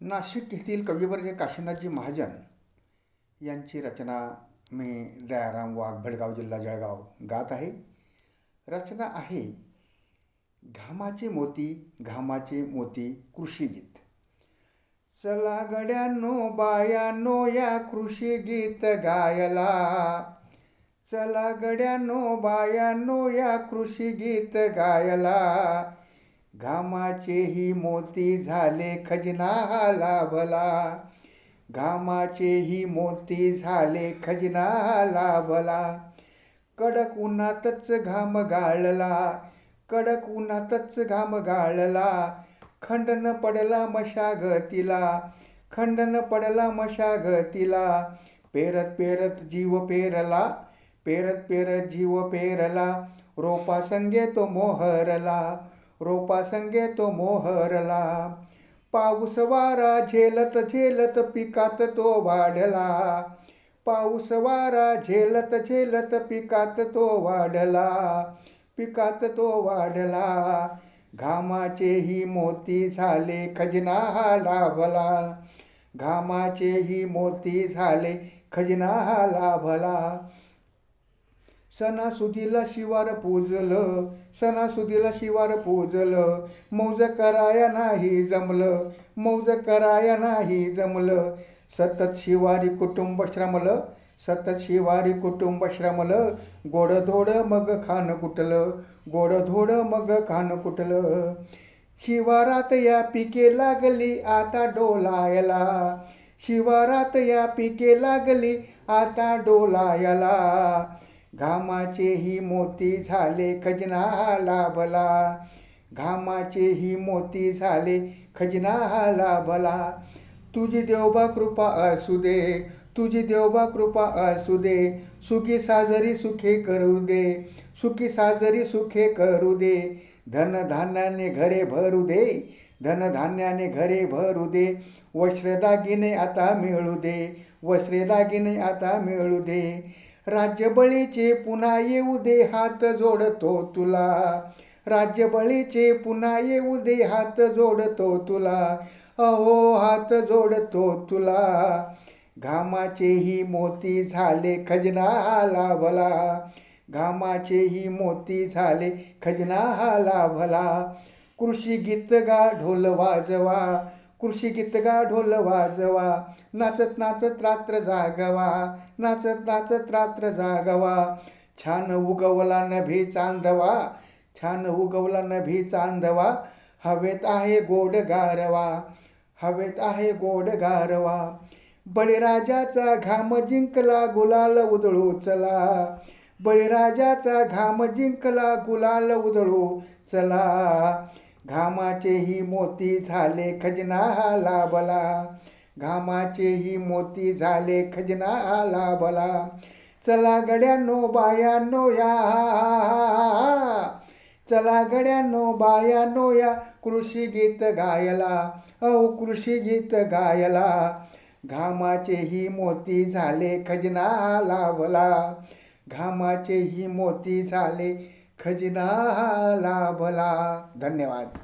नाशिक येथील कविवर्य काशीनाथजी महाजन यांची रचना मी दयाराम वाघ भडगाव जिल्हा जळगाव गात आहे. रचना आहे घामाचे मोती घामाचे मोती कृषीगीत चला गड्यांनो बायांनो या कृषी गीत गायला. चला गड्यांनो बायांनो या कृषी गीत गायला. घामाचेही मोती झाले खजिना हा लाभला घामाचेही मोती झाले खजिना हा लाभला कडक उन्हातच घाम गाळला कडक उन्हातच घाम गाळला. खंडन पडला मशागतीला खंडन पडला मशागतीला. पेरत पेरत जीव पेरला पेरत पेरत जीव पेरला. रोपा संगे तो मोहरला. रोपासंगे तो मोहरला पाऊस वारा झेलत झेलत पिकात तो वाढला. पाऊस वारा झेलत झेलत पिकात तो वाढला. पिकात तो वाढला. घामाचेही मोती झाले खजना हा लाभला. घामाचेही मोती झाले खजना हा लाभला. सणासुदीला शिवार पूजलं सणासुदीला शिवार पूजलं. मौज कराया नाही जमलं मौज कराया नाही जमलं. सतत शिवारी कुटुंब श्रमलं सतत शिवारी कुटुंब श्रमलं. गोडधोड मग खान कुटलं गोडधोड मग खान कुटलं. शिवारात या पिके लागली आता डोलायला. शिवारात या पिके लागली आता डोलायला. घामाचेही मोती झाले खजिना लाभला घामाचेही मोती झाले खजिना लाभला तुझी देवबा कृपा असू दे तुझी देवबा कृपा असू दे. सुखी साजरी सुखे करू दे सुखी साजरी सुखे करू दे. धनधान्याने घरे भरू दे धनधान्याने घरे भरू दे. वस्त्रदागिने आता मिळू दे वस्त्रदागिने आता मिळू दे. राज्यबळीचे पुन्हा येऊ दे हात जोडतो तुला. राज्यबळीचे पुन्हा येऊ दे हात जोडतो तुला. अहो हात जोडतो तुला. घामाचेही मोती झाले खजना लाभला घामाचेही मोती झाले खजना लाभला कृषी गीत गा ढोल वाजवा. कृषी गीत गा ढोल वाजवा. नाचत नाचत रात्र जागवा. नाचत नाचत रात्र जागवा. छान उगवला नभी चांदवा. छान उगवला नभी चांदवा. हवेत आहे गोड गारवा. हवेत आहे गोड गारवा. बळीराजाचा घाम जिंकला गुलाल उधळू चला. बळीराजाचा घाम जिंकला गुलाल उधळू चला. घामाचेही मोती झाले खजना लाभला घामाचेही मोती झाले खजना लाभला चला गड्यानो बायानो या. चला गड्यानो बायानो या. कृषी गीत गायला. अहो कृषी गीत गायला. घामाचेही मोती झाले खजना लाभला घामाचेही मोती झाले खजिना लाभला. धन्यवाद.